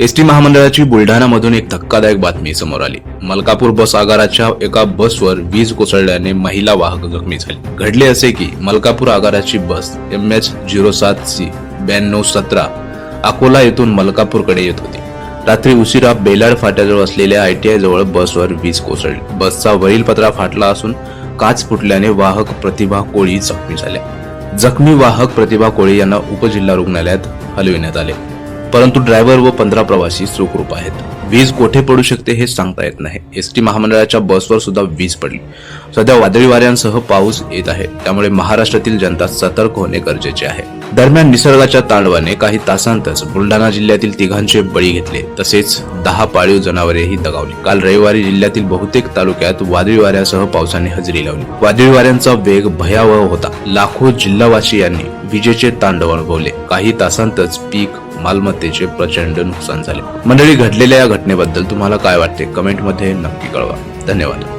ST महामंडळाची बुलढाणामधून एक धक्कादायक बातमी समोर आली. मलकापूर बस आगाराच्या एका बसवर वीज कोसळल्याने महिला वाहक जखमी झाली. घडले असे की मलकापूर आगाराची बस एम एच झिरो सात सी ब्याण्णव सतरा अकोला येथून मलकापूरकडे येत होती. रात्री उशिरा बेलाड फाट्याजवळ असलेल्या आयटीआय जवळ बसवर वीज कोसळली. बसचा वरील पत्रा फाटला असून काच फुटल्याने वाहक प्रतिभा कोळी जखमी झाल्या. जखमी वाहक प्रतिभा कोळी यांना उपजिल्हा रुग्णालयात हलविण्यात आले. परंतु ड्रायव्हर व पंधरा प्रवासी सुखरूप आहेत. वीज कोठे पडू शकते हे सांगता येत नाही. एसटी महामंडळाच्या बसवर सुद्धा वीज पडली. सध्या वादळी वाऱ्यांसह पाऊस येत आहे. त्यामुळे महाराष्ट्रातील जनता सतर्क होणे गरजेचे आहे. दरम्यान निसर्गाच्या तांडवाने काही तासांतच बुलढाणा जिल्ह्यातील तिघांचे बळी घेतले. तसेच दहा पाळीव जनावरेही दगावली. काल रविवारी जिल्ह्यातील बहुतेक तालुक्यात वादळी वाऱ्यासह पावसाने हजेरी लावली. वादळी वाऱ्यांचा वेग भयावह होता. लाखो जिल्हावासियांनी विजेचे तांडव अनुभवले. काही तासांतच पीक मालमत्तेचे प्रचंड नुकसान झाले. मंडळी घडलेल्या या घटनेबद्दल तुम्हाला काय वाटते? कमेंटमध्ये नक्की कळवा. धन्यवाद.